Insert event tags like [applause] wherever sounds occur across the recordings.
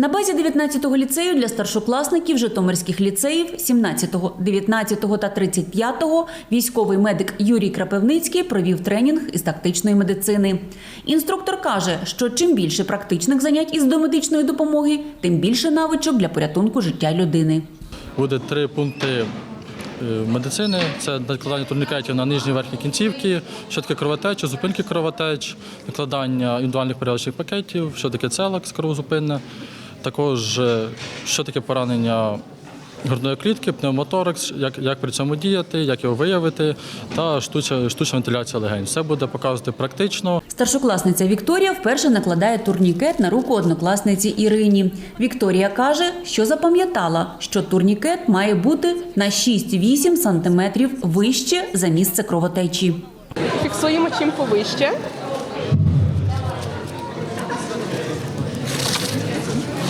На базі 19-го ліцею для старшокласників житомирських ліцеїв 17-го, 19-го та 35-го військовий медик Юрій Крапивницький провів тренінг із тактичної медицини. Інструктор каже, що чим більше практичних занять із домедичної допомоги, тим більше навичок для порятунку життя людини. Буде три пункти е, медицини: це накладання турнікетів на нижні верхні кінцівки, що таке кровотеча, зупинки кровотеч, накладання індивідуальних перев'язчих пакетів, що таке целакс кровозупинне, також е, що таке поранення. Грудної клітки, пневмоторакс, як, як при цьому діяти, як його виявити, та штучна, штучна вентиляція легень. Все буде показувати практично. Старшокласниця Вікторія вперше накладає турнікет на руку однокласниці Ірині. Вікторія каже, що запам'ятала, що турнікет має бути на 6-8 сантиметрів вище за місце кровотечі. Фіксуємо чим повище.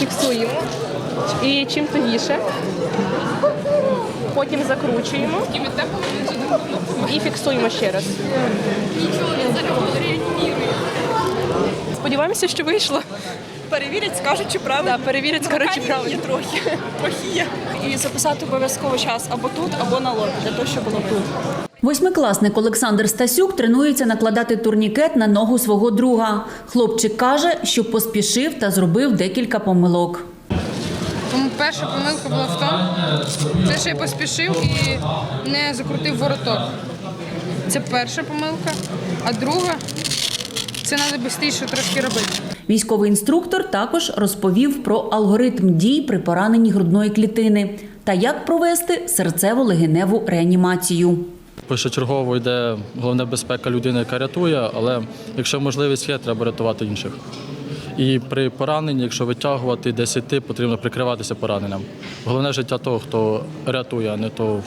Фіксуємо. І чим тугіше. Потім закручуємо. І фіксуємо ще раз. Сподіваємося, що вийшло. Перевірять, скажуть, чи правильно. Да, перевірять, скажуть, чи правильно. Є трохи. [laughs] Трохи є. І записати обов'язково час або тут, або на лобі, для того, щоб було тут. Восьмикласник Олександр Стасюк тренується накладати турнікет на ногу свого друга. Хлопчик каже, що поспішив та зробив декілька помилок. Перша помилка була в тому, те, що я поспішив і не закрутив вороток. Це перша помилка. А друга це треба швидше трошки робити. Військовий інструктор також розповів про алгоритм дій при пораненні грудної клітини та як провести серцево-легеневу реанімацію. Першочергово йде головна безпека людини, яка рятує, але якщо можливість є, треба рятувати інших. І при пораненні, якщо витягувати, десь йти, потрібно прикриватися пораненням. Головне життя того, хто рятує, а не того,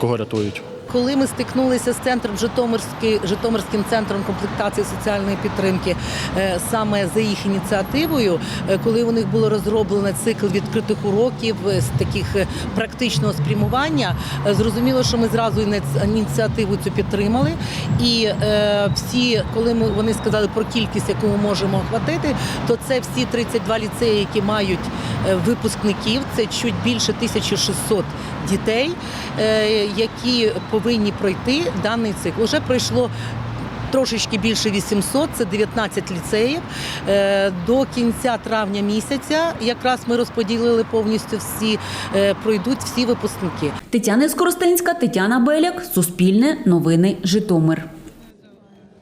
кого рятують. Коли ми стикнулися з центром Житомирський, Житомирським центром комплектації соціальної підтримки е, саме за їх ініціативою, е, коли у них було розроблено цикл відкритих уроків е, з таких практичного спрямування, зрозуміло, що ми зразу ініці- ініціативу цю підтримали. І всі, коли ми вони сказали про кількість, яку ми можемо охватити, то це всі 32 ліцеї, які мають випускників, це чуть більше 1600 дітей, які повинні пройти даний цикл. Уже пройшло. Трошечки більше 800, це 19 ліцеїв. Е, До кінця травня місяця якраз ми розподілили повністю всі, е, пройдуть всі випускники. Тетяна Скоростенська, Тетяна Беляк, Суспільне, Новини, Житомир.